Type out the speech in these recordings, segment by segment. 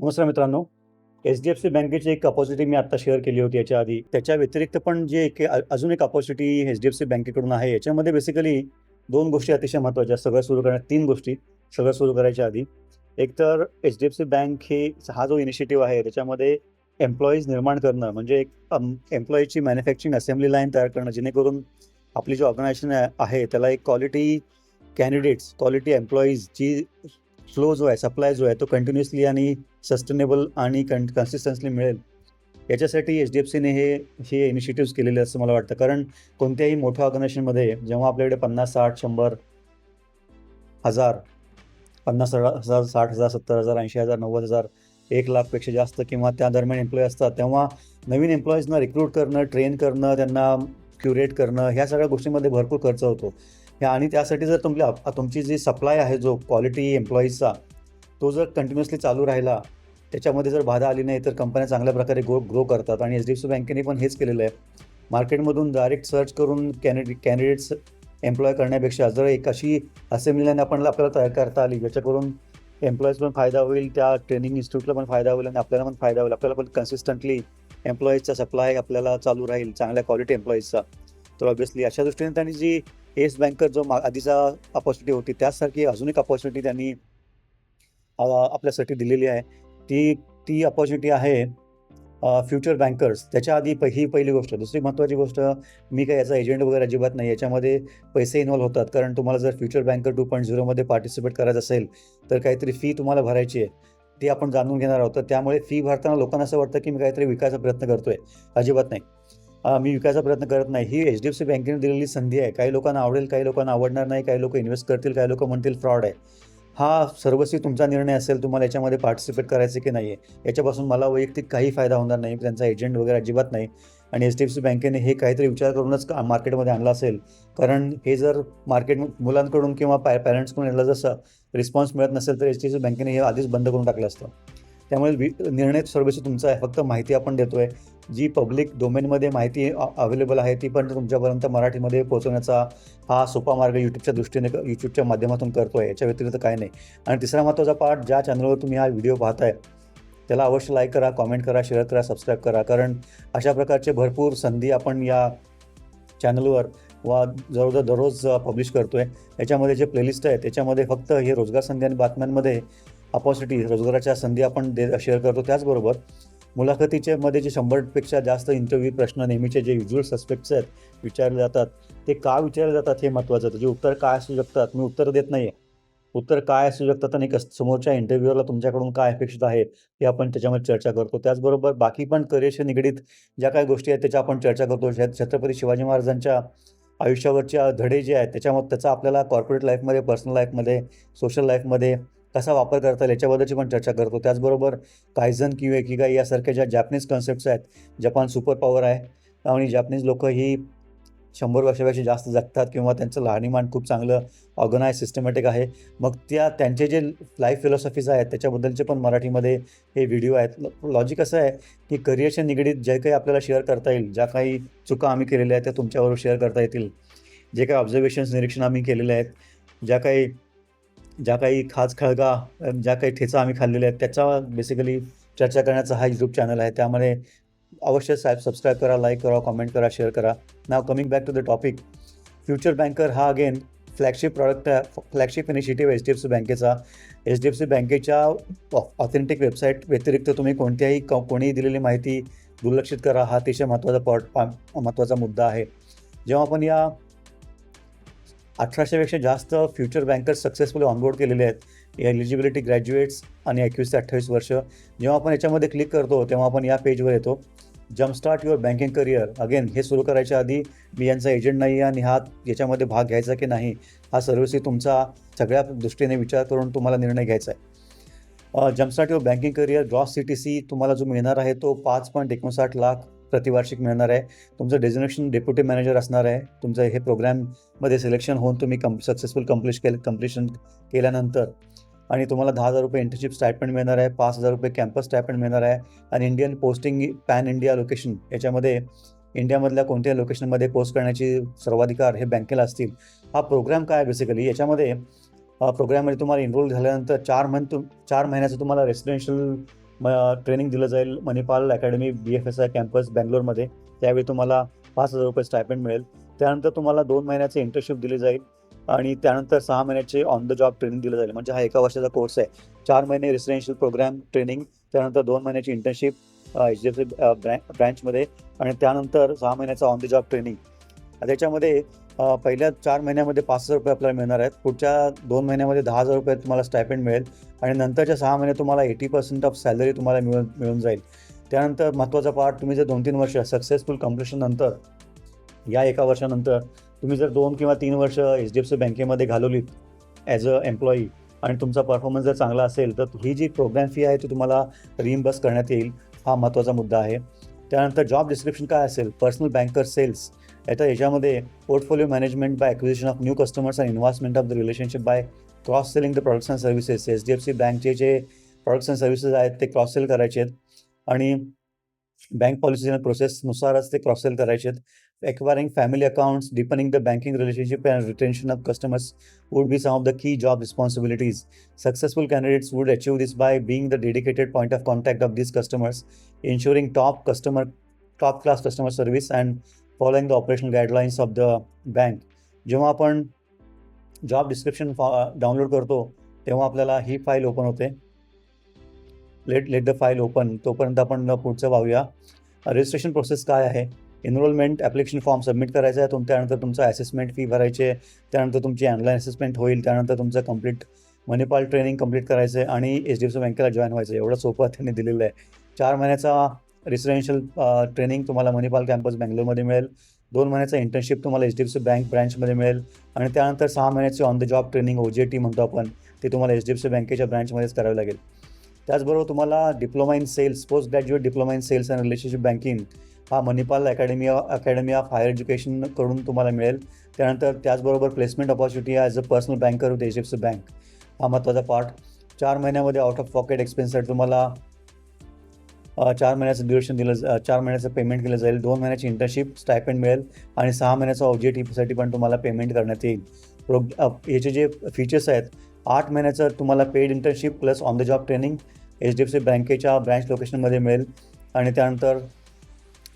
नमस्कार मित्रांनो. H D F C बँकेची एक अपॉर्च्युनिटी मी आता शेअर केली होती याच्या आधी. त्याच्या व्यतिरिक्त पण जे एक अजून एक opportunity H D F C बँकेकडून आहे याच्यामध्ये बेसिकली दोन गोष्टी अतिशय महत्त्वाच्या सगळं सुरू करण्या तीन गोष्टी सगळं सुरू करायच्या आधी. एक तर H D F C bank हे हा जो इनिशिएटिव्ह आहे त्याच्यामध्ये एम्प्लॉईज निर्माण करणं म्हणजे एक एम्प्लॉईजची मॅन्युफॅक्चरिंग असेंब्ली लाईन तयार करणं जेणेकरून आपली जी ऑर्गनायझेशन आहे त्याला एक क्वालिटी कॅन्डिडेट्स क्वालिटी एम्प्लॉईजची फ्लो जो आहे सप्लाय जो आहे तो कंटिन्युअसली आणि सस्टेनेबल आणि कं कन्सिस्टन्सली मिळेल. याच्यासाठी एच डी एफ सीने हे हे इनिशिएटिव्स केलेले असं मला वाटतं. कारण कोणत्याही मोठ्या ऑर्गनायझेशनमध्ये जेव्हा आपल्याकडे पन्नास साठ शंभर हजार पन्नास हजार साठ हजार सत्तर हजार ऐंशी हजार नव्वद हजार एक लाखपेक्षा जास्त किंवा त्या दरम्यान एम्प्लॉई असतात तेव्हा नवीन एम्प्लॉईजना रिक्रूट करणं ट्रेन करणं त्यांना क्युरेट करणं ह्या सगळ्या गोष्टींमध्ये भरपूर खर्च होतो. ह्या आणि त्यासाठी जर तुमच्या तुमची जी सप्लाय आहे जो क्वालिटी एम्प्लॉईजचा तो जर कंटिन्युअसली चालू राहिला त्याच्यामध्ये जर बाधा आली नाही तर कंपन्या चांगल्या प्रकारे ग्रो ग्रो करतात. आणि एच डी एफ सी बँकेने पण हेच केलेलं आहे. मार्केटमधून डायरेक्ट सर्च करून कॅन्डिडे कॅन्डिडेट्स एम्प्लॉय करण्यापेक्षा जर एक अशी असेंब्ली लाईन आपण आपल्याला तयार करता आली ज्याच्याकरून एम्प्लॉईज पण फायदा होईल त्या ट्रेनिंग इन्स्टिट्यूटला पण फायदा होईल आणि आपल्याला पण फायदा होईल. आपल्याला पण कन्सिस्टंटली एम्प्लॉईजचा सप्लाय आपल्याला चालू राहील चांगल्या क्वालिटी एम्प्लॉईजचा तर ऑब्विसली अशा दृष्टीने त्यांनी जी येस बँकर जो मा आधीचा अपॉर्च्युनिटी होती त्याचसारखी अजून एक अपॉर्च्युनिटी त्यांनी आपल्यासाठी दिलेली आहे. ती ती अपॉर्च्युनिटी आहे फ्युचर बँकर्स त्याच्या आधी प ही पहिली गोष्ट. दुसरी महत्त्वाची गोष्ट मी काय याचा एजंट वगैरे अजिबात नाही. याच्यामध्ये पैसे इन्व्हॉल्व होतात. कारण तुम्हाला जर फ्युचर बँकर टू पॉईंट झिरोमध्ये पार्टिसिपेट करायचं असेल तर काहीतरी फी तुम्हाला भरायची आहे. ती आपण जाणून घेणार आहोत. तर त्यामुळे फी भरताना लोकांना असं वाटतं की मी काहीतरी विकायचा प्रयत्न करतोय. अजिबात नाही. मी विकायचा प्रयत्न करत नाही. ही एच डी एफ सी बँकेने दिलेली संधी आहे. काही लोकांना आवडेल काही लोकांना आवडणार नाही. काही लोक इन्व्हेस्ट करतील काही लोक म्हणतील फ्रॉड आहे. हा सर्वस्वी तुमचा निर्णय असेल तुम्हाला याच्यामध्ये पार्टिसिपेट करायचं की नाही आहे याच्यापासून मला वैयक्तिक काही फायदा होणार नाही त्यांचा एजंट वगैरे अजिबात नाही. आणि एच डी एफ सी बँकेने हे काहीतरी विचार करूनच का- मार्केटमध्ये आणलं असेल? कारण हे जर मार्केट मुलांकडून किंवा पॅ पॅरेंट्सकडून याला जसं रिस्पॉन्स मिळत नसेल तर एच डी एफ सी बँकेने हे आधीच बंद करून टाकलं असतं. त्यामुळे निर्णय सर्वस्वी तुमचा आहे. फक्त माहिती आपण देतोय. जी पब्लिक डोमेनमध्ये माहिती अवेलेबल आहे ती पण तुमच्यापर्यंत मराठीमध्ये पोहोचवण्याचा हा सोपा मार्ग यूट्यूबच्या दृष्टीने यूट्यूबच्या माध्यमातून करतो आहे याच्या व्यतिरिक्त काय नाही. आणि तिसरा महत्त्वाचा पार्ट ज्या चॅनलवर तुम्ही हा व्हिडिओ पाहताय त्याला अवश्य लाईक करा कॉमेंट करा शेअर करा सबस्क्राईब करा. कारण अशा प्रकारचे भरपूर संधी आपण या चॅनलवर वा जवळजवळ दररोज पब्लिश करतो आहे याच्यामध्ये जे प्लेलिस्ट आहे त्याच्यामध्ये फक्त हे रोजगार संधी आणि बातम्यांमध्ये अपॉर्च्युनिटी रोजगाराच्या संधी आपण दे शेअर करतो. त्याचबरोबर मुलाखतीचे मध्ये जे शंभरपेक्षा जास्त इंटरव्ह्यू प्रश्न नेहमीचे जे युज्युअल सस्पेक्ट्स आहेत विचारले जातात. ते का विचारले जातात हे महत्त्वाचं त्याचे उत्तर काय असू शकतात? मी उत्तर देत नाही आहे उत्तर काय असू शकतात आणि कस समोरच्या इंटरव्ह्यूअरला तुमच्याकडून काय अपेक्षित आहे हे आपण त्याच्यामध्ये चर्चा करतो. त्याचबरोबर बाकी पण करिअरशी निगडीत ज्या काही गोष्टी आहेत त्याच्या आपण चर्चा करतो. छ- छत्रपती शिवाजी महाराजांच्या आयुष्यावरच्या धडे जे आहेत त्याच्यामध्ये त्याचा आपल्याला कॉर्पोरेट लाईफमध्ये पर्सनल लाईफमध्ये सोशल लाईफमध्ये कसा वापर करता येईल याच्याबद्दलची पण चर्चा करतो. त्याचबरोबर कायझन किंवा एकिगाई यासारख्या ज्या जॅपनीज कन्सेप्ट्स आहेत जपान सुपर पॉवर आहे आणि जॅपनीज लोक ही शंभर वर्षापेक्षा जास्त जगतात किंवा त्यांचं राहणीमान खूप चांगलं ऑर्गनाईज सिस्टमॅटिक आहे. मग त्या त्यांचे जे लाईफ फिलॉसॉफीज आहेत त्याच्याबद्दलचे पण मराठीमध्ये हे व्हिडिओ आहेत. लॉजिक असं आहे की करिअरच्या निगडीत जे काही आपल्याला शेअर करता येईल ज्या काही चुका आम्ही केलेल्या आहेत त्या तुमच्याबरोबर शेअर करता येतील. जे काही ऑब्झर्वेशन्स निरीक्षण आम्ही केलेले आहेत ज्या काही ज्या काही खास खळगा ज्या काही ठेचा आम्ही खाल्लेल्या आहेत त्याचा बेसिकली चर्चा करण्याचा हा यूट्यूब चॅनल आहे. त्यामध्ये अवश्य साहेब सबस्क्राईब करा लाईक करा कमेंट करा शेअर करा. Now coming back to the topic future banker हा again flagship product flagship initiative H D F C बँकेचा एच डी एफ सी बँकेच्या ऑथेंटिक वेबसाईट व्यतिरिक्त तुम्ही कोणत्याही क कोणीही दिलेली माहिती दुर्लक्षित करा. हा अतिशय महत्त्वाचा पॉट महत्त्वाचा मुद्दा आहे. जेव्हा आपण या अठराशेपेक्षा जास्त फ्युचर बँकर्स सक्सेसफुली ऑनबोर्ड केलेले आहेत. एलिजिबिलिटी ग्रॅज्युएट्स आणि एकवीस ते अठ्ठावीस वर्ष. जेव्हा आपण याच्यामध्ये क्लिक करतो तेव्हा आपण या पेजवर येतो. Jumpstart your banking career again हे सुरू करायच्या आधी मी यांचा एजंट नाही आहे आणि हा याच्यामध्ये भाग घ्यायचा की नाही हा सर्व्हिसही तुमचा सगळ्या दृष्टीने विचार करून तुम्हाला निर्णय घ्यायचा आहे. Jumpstart your banking career gross C T C तुम्हाला जो मिळणार आहे तो पाच पॉईंट एकोणसाठ लाख प्रतिवार्षिक मिळणार आहे. तुमचं डेझिग्नेशन डेप्युटी मॅनेजर असणार आहे. तुमचं हे प्रोग्रॅममध्ये सिलेक्शन होऊन तुम्ही कम सक्सेसफुल कम्प्लिश केलं कम्प्लिशन केल्यानंतर आणि तुम्हाला दहा हजार रुपये इंटर्नशिप स्टायपंड मिळणार आहे. पाच हजार रुपये कॅम्पस स्टायपंड मिळणार आहे. आणि Indian posting pan India location याच्यामध्ये इंडियामधल्या कोणत्याही लोकेशनमध्ये पोस्ट करण्याची सर्वाधिकार हे बँकेला असतील. हा प्रोग्राम काय बेसिकली याच्यामध्ये प्रोग्राममध्ये तुम्हाला इनरोल झाल्यानंतर चार मंथ चार महिन्याचं तुम्हाला रेसिडेन्शियल मग ट्रेनिंग दिलं जाईल Manipal academy B F S I campus बँगलोरमध्ये. त्यावेळी तुम्हाला पाच हजार रुपये स्टायपेंड मिळेल. त्यानंतर तुम्हाला दोन महिन्याचे इंटर्नशिप दिली जाईल आणि त्यानंतर सहा महिन्याचे ऑन द जॉब ट्रेनिंग दिलं जाईल. म्हणजे हा एका वर्षाचा कोर्स आहे. चार महिने रेसिडेन्शियल प्रोग्राम ट्रेनिंग त्यानंतर दोन महिन्याची internship H D F C ब्रँचमध्ये आणि त्यानंतर सहा महिन्याचं ऑन द जॉब ट्रेनिंग त्याच्यामध्ये पहिल्या चार महिन्यामध्ये पाच हजार रुपये आपल्याला मिळणार आहेत. पुढच्या दोन महिन्यामध्ये दहा हजार रुपये तुम्हाला स्टायपेंड मिळेल. आणि नंतरच्या सहा महिने तुम्हाला एटी पर्सेंट ऑफ सॅलरी तुम्हाला मिळून मिळून जाईल. त्यानंतर महत्त्वाचा पार्ट तुम्ही जर दोन तीन वर्ष सक्सेसफुल कम्प्लिशन नंतर या एका वर्षानंतर तुम्ही जर दोन किंवा तीन वर्ष एच डी एफ सी बँकेमध्ये घालवलीत ॲज अ एम्प्लॉई आणि तुमचा परफॉर्मन्स जर चांगला असेल तर ही जी प्रोग्राम फी आहे ती तुम्हाला रिइम्बर्स करण्यात येईल. हा महत्त्वाचा मुद्दा आहे. त्यानंतर जॉब डिस्क्रिप्शन काय असेल? पर्सनल बँकर सेल्स आता याच्यामध्ये portfolio management by acquisition of new customers and investment of the relationship by cross selling the products and services H D F C बँकचे जे प्रोडक्ट्स अँड सर्व्हिसेस आहेत ते cross sell करायचे आहेत आणि bank policy आणि प्रोसेसनुसारच ते क्रॉस सेल करायचे आहेत acquiring family accounts, deepening the banking relationship and retention of customers would be some of the key job responsibilities. Successful candidates would achieve this by being the dedicated point of contact of these customers, ensuring top customer top class customer service and following the operation guidelines of the bank जेव्हा आपण job description download करतो तेव्हा आपल्याला ही file open होते. Let let the file open तोपर्यंत आपण पुढचं पाहूया. रजिस्ट्रेशन प्रोसेस काय आहे? एनरोलमेंट ॲप्लिकेशन फॉर्म सबमिट करायचा आहे. तुम त्यानंतर तुमचं असेसमेंट फी भरायचे त्यानंतर तुमची ऑनलाईन असेसमेंट होईल. त्यानंतर तुमचं कंप्लीट मणिपाल ट्रेनिंग कंप्लीट करायचं आहे. आणि एच डी एफ सी बँकेला जॉईन व्हायचं आहे. एवढं सोपं त्यांनी दिलेलं आहे. चार महिन्याचा रेसिडेन्शियल ट्रेनिंग uh, तुम्हाला मणिपाल कॅम्पस बँगलोरमध्ये मिळेल. दोन महिन्याचा इंटर्नशिप तुम्हाला H D F C bank ब्रँचमध्ये मिळेल. आणि त्यानंतर सहा महिन्याची on the job training O J T म्हणतो आपण ते तुम्हाला एच डी एफ सी बँकेच्या ब्रँचमध्येच करावं लागेल. त्याचबरोबर तुम्हाला diploma in sales post graduate diploma in sales and relationship banking हा Manipal academy academy of higher एज्युकेशनकडून तुम्हाला मिळेल. त्यानंतर त्याचबरोबर placement opportunity as a personal banker with H D F C bank हा महत्त्वाचा पार्ट चार महिन्यामध्ये आउट ऑफ पॉकेट एक्सपेन्ससाठी तुम्हाला चार महिन्याचं ड्युरेशन दिलं चार महिन्याचं पेमेंट केलं जाईल. दोन महिन्याची इंटर्नशिप स्टायपेंड मिळेल आणि सहा महिन्याचा ओ पण तुम्हाला पेमेंट करण्यात येईल. प्रोग याचे जे फीचर्स आहेत आठ महिन्याचं तुम्हाला paid internship plus on the job training H D F C बँकेच्या ब्रँच लोकेशनमध्ये मिळेल. आणि त्यानंतर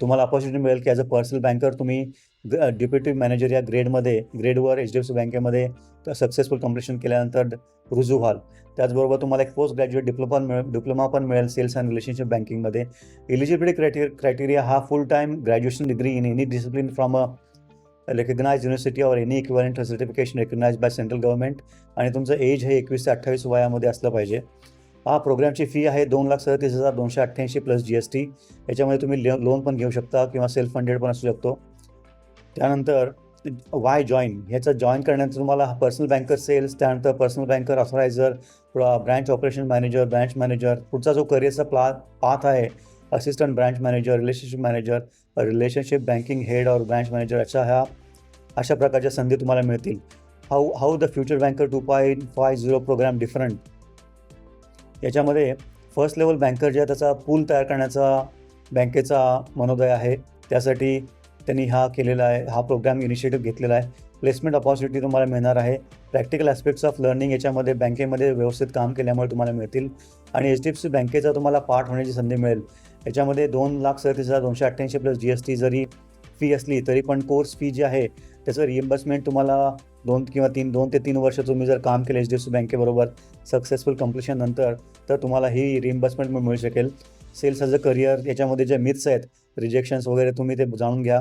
तुम्हाला ऑपॉर्च्युनिटी मिळेल की ॲज अ पर्सनल बँकर तुम्ही डेप्युटी मॅनेजर या ग्रेडमध्ये ग्रेडवर एच डी एफ सी बँकेमध्ये सक्सेसफुल कम्प्लिशन केल्यानंतर रुजू व्हाल. त्याचबरोबर तुम्हाला एक पोस्ट ग्रॅज्युएट डिप्लोमा मिळेल डिप्लोमा पण मिळेल सेल्स अँड रिलेशनशिप बँकिंगमध्ये. एलिजिबिलिटी क्रायटेरि क्रायटेरिया हा full time graduation degree in any discipline from a recognise university or any equivalent certification recognise by central government आणि तुमचं एज हे एकवीस ते अठ्ठावीस वयामध्ये असलं पाहिजे. हा प्रोग्रामची फी आहे दोन लाख सदतीस हजार दोनशे अठ्ठ्याऐंशी प्लस जी एस टी याच्यामध्ये तुम्ही लोन पण घेऊ शकता किंवा सेल्फ फंडेड पण असू शकतो. त्यानंतर वाय जॉईन ह्याचं जॉईन करण्याचं तुम्हाला पर्सनल बँकर सेल्स त्यानंतर personal banker authorizer branch operation manager branch manager पुढचा जो करिअरचा प्ला पाथ आहे assistant branch manager relationship manager relationship banking head और ब्रँच मॅनेजर अशा ह्या अशा प्रकारच्या संधी तुम्हाला मिळतील. How how the future banker two point five zero program different याच्यामध्ये फर्स्ट लेवल बँकर जे आहे त्याचा पूल तयार करण्याचा बँकेचा मनोदय आहे. त्यासाठी त्यांनी हा केलेला आहे हा प्रोग्राम इनिशिएटिव्ह घेतलेला आहे. प्लेसमेंट ऑपॉर्च्युनिटी तुम्हाला मिळणार आहे. प्रॅक्टिकल ॲस्पेक्ट्स ऑफ लर्निंग याच्यामध्ये बँकेमध्ये व्यवस्थित काम केल्यामुळे तुम्हाला मिळतील. आणि एच डी एफ सी बँकेचा तुम्हाला पार्ट होण्याची संधी मिळेल. याच्यामध्ये दोन लाख सदतीस हजार दोनशे अठ्ठ्याऐंशी प्लस जी एस टी जरी फी असली तरी पण कोर्स फी जी आहे त्याचं रिएम्बर्समेंट तुम्हाला दोन किंवा तीन दोन ते तीन वर्ष तुम्ही जर काम केलं एच डी एफ सी बँकेबरोबर सक्सेसफुल कम्प्लिशन नंतर तर तुम्हाला ही रिएम्बर्समेंट मिळू शकेल. सेल्स ॲज अ करिअर याच्यामध्ये जे मिथ्स आहेत रिजेक्शन्स वगैरे तुम्ही ते जाणून घ्या.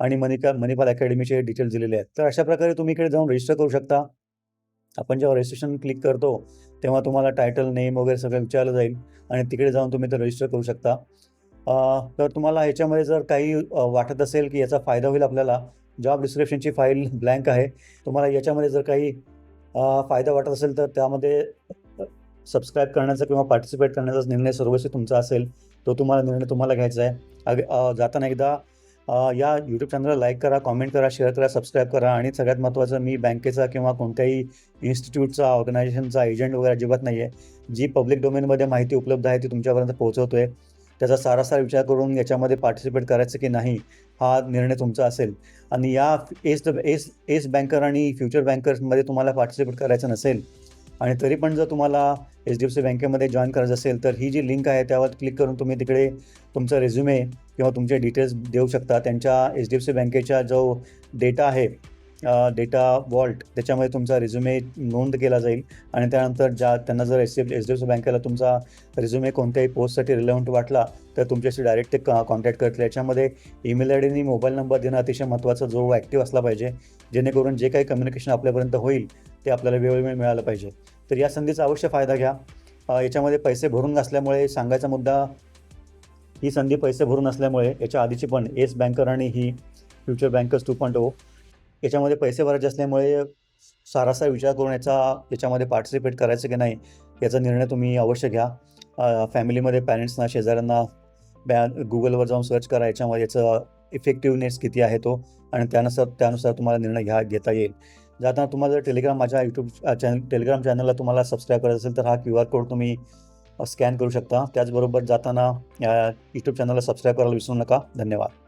आणि मनिका मणिपाल अकॅडमीचे डिटेल्स दिलेले आहेत. तर अशा प्रकारे तुम्ही इकडे जाऊन रजिस्टर करू शकता. आपण जेव्हा रजिस्ट्रेशन क्लिक करतो तेव्हा तुम्हाला टायटल नेम वगैरे सगळं विचारलं जाईल. आणि तिकडे जाऊन तुम्ही ते रजिस्टर करू शकता. तर तुम्हाला ह्याच्यामध्ये जर काही वाटत असेल की याचा फायदा होईल आपल्याला जॉब डिस्क्रिप्शनची फाईल ब्लँक आहे. तुम्हाला याच्यामध्ये जर काही फायदा वाटत असेल तर त्यामध्ये सबस्क्राईब करण्याचा किंवा पार्टिसिपेट करण्याचा निर्णय सर्वस्वी तुमचा असेल तो तुम्हाला निर्णय तुम्हाला घ्यायचा आहे. अग जाताना एकदा या यूट्यूब चॅनलला लाईक करा कॉमेंट करा शेअर करा सबस्क्राईब करा आणि सगळ्यात महत्त्वाचं मी बँकेचा किंवा कोणत्याही इन्स्टिट्यूटचा ऑर्गनायझेशनचा एजंट वगैरे अजिबात नाही आहे जी पब्लिक डोमेनमध्ये माहिती उपलब्ध आहे ती तुमच्यापर्यंत पोहोचवतो आहे त्याचा सारासार विचार करून याच्यामध्ये पार्टिसिपेट करायचं की नाही हा निर्णय तुमचा असेल. आणि या एस एस एस बँकर आणि फ्युचर बँकर्समध्ये तुम्हाला पार्टिसिपेट करायचं नसेल आणि तरी पण जर तुम्हाला एच डी एफ सी बँकेमध्ये जॉईन करायचं असेल तर ही जी लिंक आहे त्यावर क्लिक करून तुम्ही तिकडे तुमचा रेझ्युमे किंवा तुमचे डिटेल्स देऊ शकता. त्यांच्या एच डी एफ सी बँकेचा जो डेटा आहे डेटा वॉल्ट त्याच्यामध्ये तुमचा रिझ्युमे नोंद केला जाईल. आणि त्यानंतर ज्या त्यांना जर S D F H D F C बँकेला तुमचा रिझ्युमे कोणत्याही पोस्टसाठी रिलेवंट वाटला तर तुमच्याशी डायरेक्ट ते कॉन्टॅक्ट करतील. याच्यामध्ये ईमेल आय डी आणि मोबाईल नंबर देणं अतिशय महत्त्वाचा जो ॲक्टिव्ह असला पाहिजे. जेणेकरून जे काही कम्युनिकेशन आपल्यापर्यंत होईल ते आपल्याला वेळोवेळी मिळालं पाहिजे. तर या संधीचा अवश्य फायदा घ्या. याच्यामध्ये पैसे भरून नसल्यामुळे सांगायचा मुद्दा ही संधी पैसे भरून असल्यामुळे याच्या आधीची पण येस बँकर आणि ही future bankers two point O याच्यामध्ये पैसे भरायचे असल्यामुळे सारासा विचार करून याचा याच्यामध्ये पार्टिसिपेट करायचं की नाही याचा निर्णय तुम्ही अवश्य घ्या. फॅमिलीमध्ये पॅरेंट्सना शेजाऱ्यांना बॅ गुगलवर जाऊन सर्च करा याच्यामध्ये याचं इफेक्टिव्हनेस किती आहे तो आणि त्यानुसार त्यानुसार तुम्हाला निर्णय घ्या घेता येईल. जाताना तुम्हाला जर टेलिग्राम माझ्या यूट्यूब चॅनल टेलिग्राम चॅनलला तुम्हाला सबस्क्राईब करायचं असेल तर हा क्यू आर कोड तुम्ही स्कॅन करू शकता. त्याचबरोबर जाताना यूट्यूब चॅनलला सबस्क्राईब करायला विसरू नका. धन्यवाद.